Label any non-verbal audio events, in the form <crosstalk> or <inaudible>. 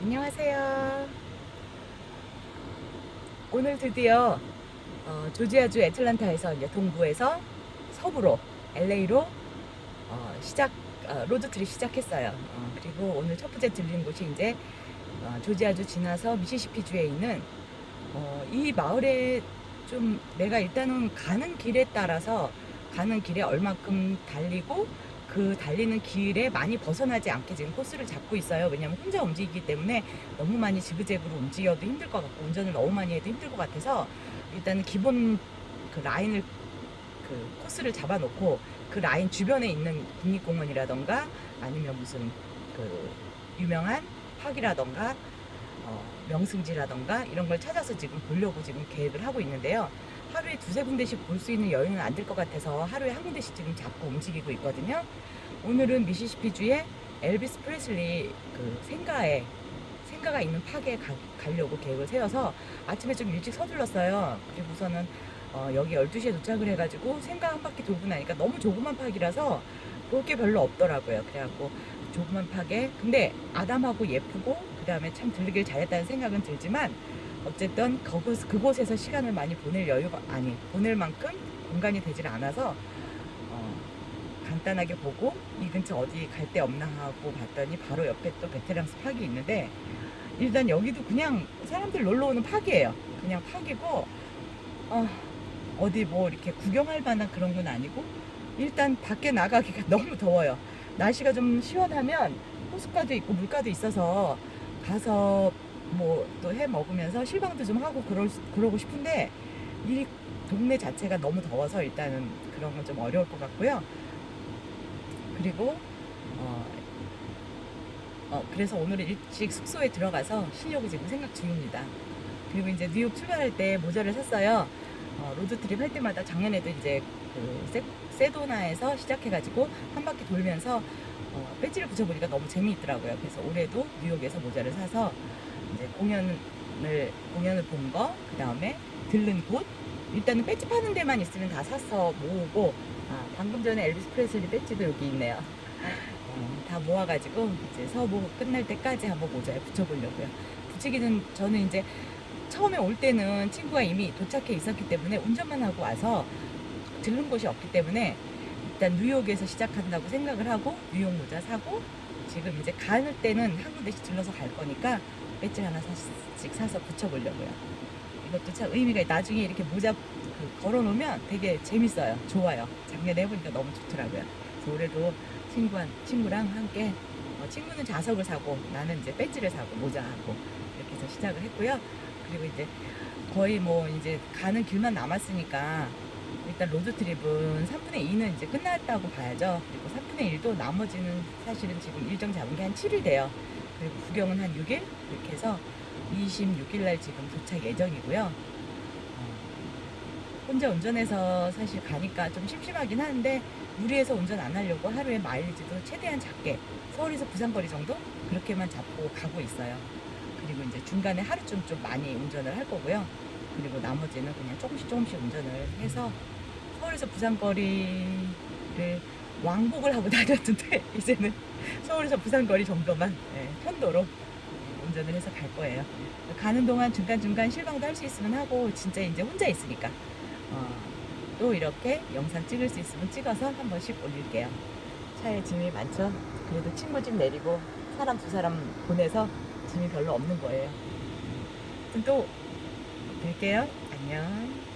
안녕하세요. 오늘 드디어 어, 조지아주 애틀란타에서 이제 동부에서 서부로 LA로 어, 시작 어, 로드트립 시작했어요. 어, 그리고 오늘 첫 번째 들린 곳이 이제 어, 조지아주 지나서 미시시피 주에 있는 어, 이 마을에 좀 내가 일단은 가는 길에 따라서 가는 길에 얼마큼 달리고 그 달리는 길에 많이 벗어나지 않게 지금 코스를 잡고 있어요. 왜냐면 혼자 움직이기 때문에 너무 많이 지그재그로 움직여도 힘들 것 같고 운전을 너무 많이 해도 힘들 것 같아서 일단은 기본 그 라인을 그 코스를 잡아놓고 그 라인 주변에 있는 국립공원이라던가 아니면 무슨 그 유명한 파기라던가 어, 명승지라던가 이런 걸 찾아서 지금 보려고 지금 계획을 하고 있는데요. 하루에 두세 군데씩 볼 수 있는 여유는 안 될 것 같아서 하루에 한 군데씩 지금 잡고 움직이고 있거든요. 오늘은 미시시피주의 엘비스 프레슬리 그 생가에 생가가 있는 파게에 가, 가려고 계획을 세워서 아침에 좀 일찍 서둘렀어요. 그리고 우선은 어, 여기 12시에 도착을 해가지고 생가 한 바퀴 돌고 나니까 너무 조그만 파기라서 볼 게 별로 없더라고요. 그래갖고 조그만 파게 근데 아담하고 예쁘고 그 다음에 참 들리길 잘했다는 생각은 들지만 어쨌든 그곳, 그곳에서 시간을 많이 보낼 여유가 아니 보낼 만큼 공간이 되질 않아서 어, 간단하게 보고 이 근처 어디 갈 데 없나 하고 봤더니 바로 옆에 또 베테랑스 파기 있는데 일단 여기도 그냥 사람들 놀러 오는 파기예요. 그냥 파기고 어, 어디 뭐 이렇게 구경할 만한 그런 건 아니고 일단 밖에 나가기가 <laughs> 너무 더워요. 날씨가 좀 시원하면 호숫가도 있고 물가도 있어서 가서 뭐 또 해 먹으면서 실방도 좀 하고 그럴 수- 그러고 싶은데 이 동네 자체가 너무 더워서 일단은 그런 건 좀 어려울 것 같고요. 그리고 어, 어, 그래서 오늘은 일찍 숙소에 들어가서 쉬려고 지금 생각 중입니다. 그리고 이제 뉴욕 출발할 때 모자를 샀어요. 어, 로드트립 할 때마다 작년에도 이제 그 세, 세도나에서 시작해가지고 한 바퀴 돌면서 어, 배지를 붙여보니까 너무 재미있더라고요. 그래서 올해도 뉴욕에서 모자를 사서 이제 공연을 공연을 본 거, 그 다음에 들른 곳, 일단은 배지 파는 데만 있으면 다 사서 모으고, 아, 방금 전에 엘비스 프레슬리 배지도 여기 있네요. 어, 다 모아가지고 이제 서부 끝날 때까지 한번 모자에 붙여보려고요. 붙이기는 저는 이제 처음에 올 때는 친구가 이미 도착해 있었기 때문에 운전만 하고 와서 들른 곳이 없기 때문에 일단 뉴욕에서 시작한다고 생각을 하고 뉴욕 모자 사고 지금 이제 가는 때는 한 군데씩 들러서 갈 거니까 배지 하나 씩 사서 붙여보려고요. 이것도 참 의미가 있- 나중에 이렇게 모자 그 걸어놓으면 되게 재밌어요. 좋아요. 작년에 해보니까 너무 좋더라고요. 그래서 올해도 친구한, 친구랑 함께 어, 친구는 자석을 사고 나는 이제 배지를 사고 모자하고 이렇게 해서 시작을 했고요. 그리고 이제 거의 뭐 이제 가는 길만 남았으니까 일단 로드트립은 3분의 2는 이제 끝났다고 봐야죠. 그리고 3분의 1도 나머지는 사실은 지금 일정 잡은 게 한 7일 돼요. 그리고 구경은 한 6일 이렇게 해서 26일 날 지금 도착 예정이고요. 어, 혼자 운전해서 사실 가니까 좀 심심하긴 하는데 무리해서 운전 안 하려고 하루에 마일리지도 최대한 작게 서울에서 부산 거리 정도 그렇게만 잡고 가고 있어요. 그리고 이제 중간에 하루쯤 좀 많이 운전을 할 거고요. 그리고 나머지는 그냥 조금씩 조금씩 운전을 해서 서울에서 부산 거리를 왕복을 하고 <laughs> 다녔는데 이제는 서울에서 부산 거리 정도만 예, 편도로 운전을 해서 갈 거예요. 가는 동안 중간중간 실방도 할 수 있으면 하고 진짜 이제 혼자 있으니까 어, 또 이렇게 영상 찍을 수 있으면 찍어서 한 번씩 올릴게요. 차에 짐이 많죠? 그래도 친구 집 내리고 사람 두 사람 보내서 짐이 별로 없는 거예요. 또 뵐게요. 안녕.